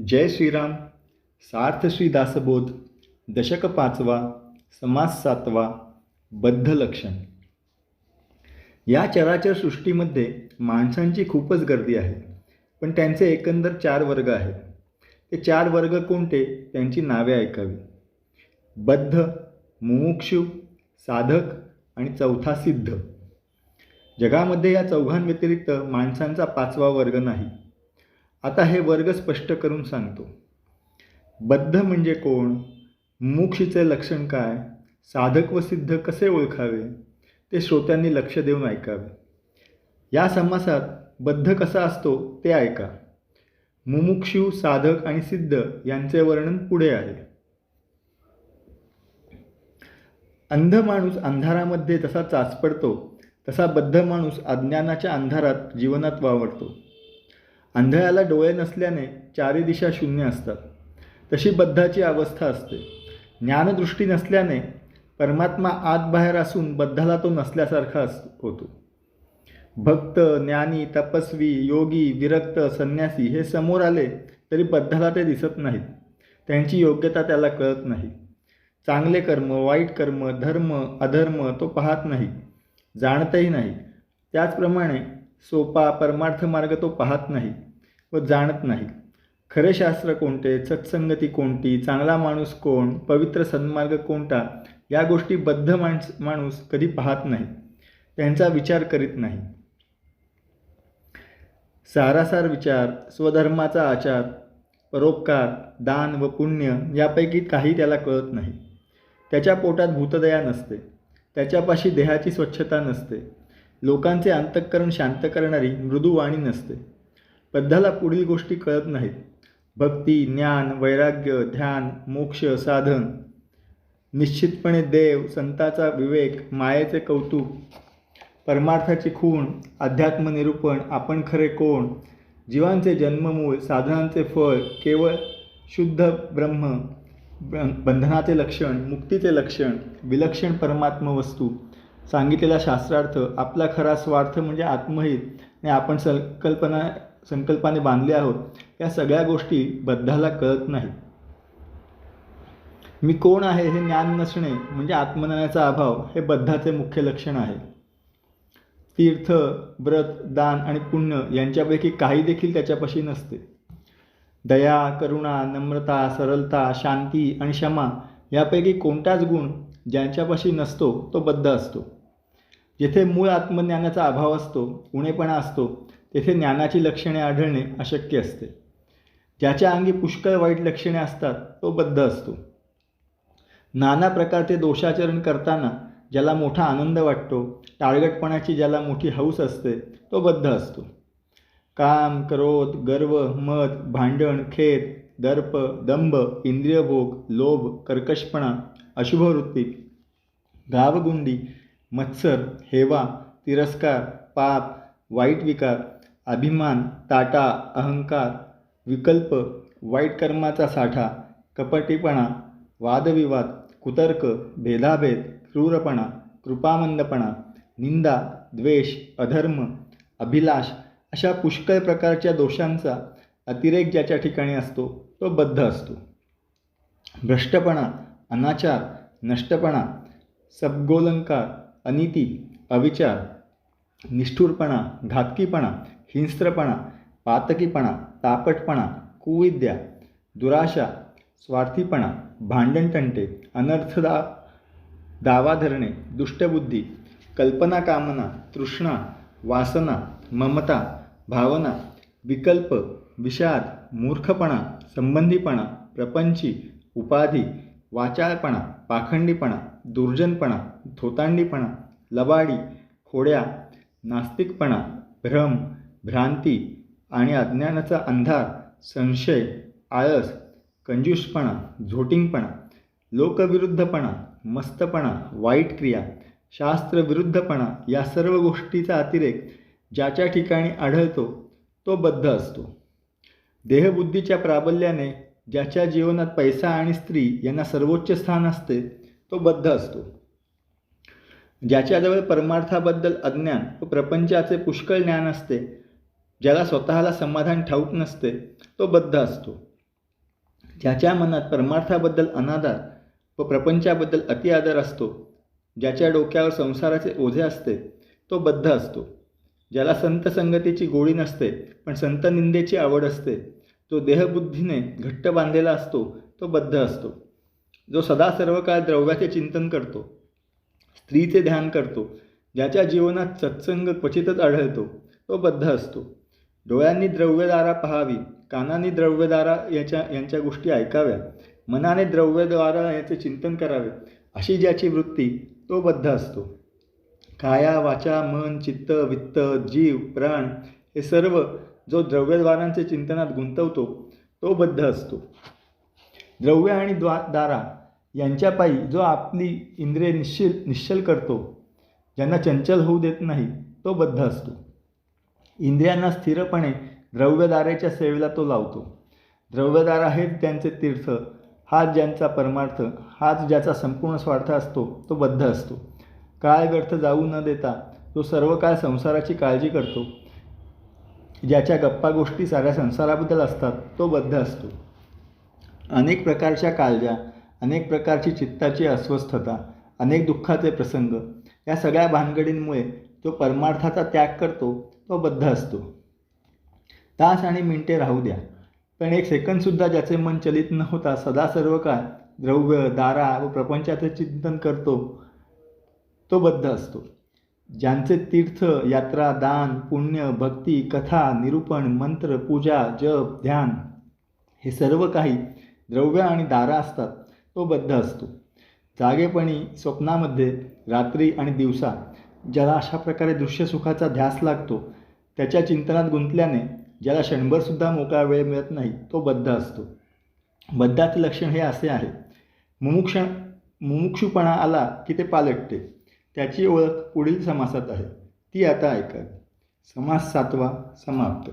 जय श्रीराम सार्थ श्री दासबोध दशक पाचवा समास सातवा बद्ध लक्षण. या चराचर सृष्टीमध्ये माणसांची खूपच गर्दी आहे पण त्यांचे एकंदर चार वर्ग आहेत. ते चार वर्ग कोणते? त्यांची नावे ऐकावी. बद्ध मुमुक्षु साधक आणि चौथा सिद्ध. जगामध्ये या चौघांव्यतिरिक्त माणसांचा पाचवा वर्ग नाही. आता हे वर्ग स्पष्ट करून सांगतो. बद्ध म्हणजे कोण? मुक्षीचे लक्षण काय? साधक व सिद्ध कसे ओळखावे? ते श्रोत्यांनी लक्ष देऊन ऐकावे. या समासात बद्ध कसा असतो ते ऐका. मुमुक्षू साधक आणि सिद्ध यांचे वर्णन पुढे आहे. अंध माणूस अंधारामध्ये जसा चाचपडतो तसा बद्ध माणूस अज्ञानाच्या अंधारात जीवनात वावरतो. आंधळ्याला डोळे नसल्याने चारी दिशा शून्य असतात. तशी बद्धाची अवस्था असते. ज्ञानदृष्टी नसल्याने परमात्मा आत बाहेर असून बद्धाला तो नसल्यासारखा अस होतो. भक्त ज्ञानी तपस्वी योगी विरक्त संन्यासी हे समोर आले तरी बद्धाला ते दिसत नाहीत. त्यांची योग्यता त्याला कळत नाही. चांगले कर्म वाईट कर्म धर्म अधर्म तो पाहत नाही. जाणतही नाही. त्याचप्रमाणे सोपा परमार्थ मार्ग तो पाहत नाही व जाणत नाही. खरे शास्त्र कोणते? सत्संगती कोणती? चांगला माणूस कोण? पवित्र सन्मार्ग कोणता? या गोष्टी बद्ध माणस माणूस कधी पाहत नाही. त्यांचा विचार करीत नाही. सारासार विचार स्वधर्माचा आचार परोपकार दान व पुण्य यापैकी काही त्याला कळत नाही. त्याच्या पोटात भूतदया नसते. त्याच्यापाशी देहाची स्वच्छता नसते. लोकांचे अंतःकरण शांत करणारी मृदुवाणी नसते. बद्धाला पुढील गोष्टी कळत नाहीत. भक्ती ज्ञान वैराग्य ध्यान मोक्ष साधन. निश्चितपणे देव संताचा विवेक मायेचे कौतुक परमार्थाची खूण अध्यात्मनिरूपण आपण खरे कोण जीवांचे जन्ममूळ साधनांचे फळ केवळ शुद्ध ब्रह्म बंधनाचे लक्षण मुक्तीचे लक्षण विलक्षण परमात्म वस्तू सांगितलेला शास्त्रार्थ आपला खरा स्वार्थ म्हणजे आत्महित आणि आपण संकल्पना संकल्पाने बांधले आहोत या सगळ्या गोष्टी बद्धाला कळत नाही मी कोण आहे हे ज्ञान नसणे म्हणजे आत्मज्ञानाचा अभाव हे बद्धाचे मुख्य लक्षण आहे. तीर्थ व्रत दान आणि पुण्य यांच्यापैकी काही देखील त्याच्यापाशी नसते. दया करुणा नम्रता सरलता शांती आणि क्षमा यापैकी कोणताच गुण ज्यांच्यापाशी नसतो तो बद्ध असतो. जेथे मूळ आत्मज्ञानाचा अभाव असतो उणेपणा असतो तेथे ज्ञानाची लक्षणे आढळणे अशक्य असते. ज्याच्या अंगी पुष्कळ वाईट लक्षणे असतात तो बद्ध असतो. नाना प्रकारचे दोषाचरण करताना ज्याला मोठा आनंद वाटतो टाळगटपणाची ज्याला मोठी हौस असते तो बद्ध असतो. काम क्रोध गर्व मत भांडण खेद दर्प दंभ इंद्रियभोग लोभ कर्कशपणा अशुभवृत्ती गावगुंडी मत्सर हेवा तिरस्कार पाप वाईट विकार अभिमान ताटा अहंकार विकल्प वाईट कर्माचा साठा कपटीपणा वादविवाद कुतर्क भेदाभेद क्रूरपणा कृपामंदपणा निंदा द्वेष अधर्म अभिलाष अशा पुष्कळ प्रकारच्या दोषांचा अतिरेक ज्याच्या ठिकाणी असतो तो बद्ध असतो. भ्रष्टपणा अनाचार नष्टपणा सबगोलंकार अनिती अविचार निष्ठुरपणा घातकीपणा हिंस्त्रपणा पातकीपणा तापटपणा कुविद्या दुराशा स्वार्थीपणा भांडणतंटे अनर्थदा दावा धरणे दुष्टबुद्धी कल्पना कामना तृष्णा वासना ममता भावना विकल्प विषाद मूर्खपणा संबंधीपणा प्रपंची उपाधी वाचाळपणा पाखंडीपणा दुर्जनपणा थोतांडीपणा लबाडी खोड्या नास्तिकपणा भ्रम भ्रांती आणि अज्ञानाचा अंधार संशय आळस कंजूषपणा झोटिंगपणा लोकविरुद्धपणा मस्तपणा वाईट क्रिया शास्त्रविरुद्धपणा या सर्व गोष्टीचा अतिरेक ज्याच्या ठिकाणी आढळतो तो बद्ध असतो. देहबुद्धीच्या प्राबल्याने ज्याच्या जीवनात पैसा आणि स्त्री यांना सर्वोच्च स्थान असते तो बद्ध असतो. ज्याच्याजवळ परमार्थाबद्दल अज्ञान व प्रपंचाचे पुष्कळ ज्ञान असते ज्याला स्वतःला समाधान ठाऊक नसते तो बद्ध असतो. ज्याच्या मनात परमार्थाबद्दल अनादर व प्रपंचाबद्दल अतिआदर असतो ज्याच्या डोक्यावर संसाराचे ओझे असते तो बद्ध असतो. ज्याला संत संगतीची गोडी नसते पण संत निंदेची आवड असते जो देहबुद्धीने घट्ट बांधलेला असतो तो बद्ध असतो. जो सदा सर्व काळ द्रव्याचे चिंतन करतो स्त्रीचे ध्यान करतो ज्याच्या जीवनात सत्संग क्वचितच आढळतो तो बद्ध असतो. डोळ्यांनी द्रव्यदारा पहावी कानांनी द्रव्यदारा याच्या यांच्या गोष्टी ऐकाव्या मनाने द्रव्यद्वारा याचे चिंतन करावे अशी ज्याची वृत्ती तो बद्ध असतो. काया वाचा मन चित्त वित्त जीव प्राण हे सर्व जो द्रव्यद्वारांचे चिंतनात गुंतवतो तो बद्ध असतो. द्रव्य आणि द्वा दारा यांच्यापायी जो आपली इंद्रिय निश्चिल निश्चल करतो ज्यांना चंचल होऊ देत नाही तो बद्ध असतो. इंद्रियांना स्थिरपणे द्रव्यदाराच्या सेवेला तो लावतो. द्रव्यदारा हेच त्यांचे तीर्थ हाच ज्यांचा परमार्थ हाच ज्याचा संपूर्ण स्वार्थ असतो तो बद्ध असतो. काळ व्यर्थ जाऊ न देता तो सर्व काळ संसाराची काळजी करतो. ज्याच्या गप्पा गोष्टी साऱ्या संसाराबद्दल असतात तो बद्ध असतो. अनेक प्रकारच्या काळजा अनेक प्रकारची चित्ताची अस्वस्थता अनेक दुःखाचे प्रसंग या सगळ्या भानगडींमुळे जो परमार्थाचा त्याग करतो तो बद्ध असतो. तास आणि मिनटे राहू द्या पण एक सेकंदसुद्धा ज्याचे मन चलित न होता सदा सर्व काळ द्रव्य दारा व प्रपंचाचे चिंतन करतो तो बद्ध असतो. ज्यांचे तीर्थ यात्रा दान पुण्य भक्ती कथा निरूपण मंत्र पूजा जप ध्यान हे सर्व काही द्रव्य आणि दारा असतात. तो बद्ध असतो. जागेपणी स्वप्नामध्ये रात्री आणि दिवसा ज्याला अशा प्रकारे दृश्यसुखाचा ध्यास लागतो त्याच्या चिंतनात गुंतल्याने ज्याला क्षणभरसुद्धा मोकळा वेळ मिळत नाही तो बद्ध असतो. बद्धाचे लक्षण हे असे आहे. मुमुक्ष मुमुक्षुपणा आला की ते पालटते. त्याची ओळख पुढील समासात आहे. ती आता ऐका. समास सातवा समाप्त.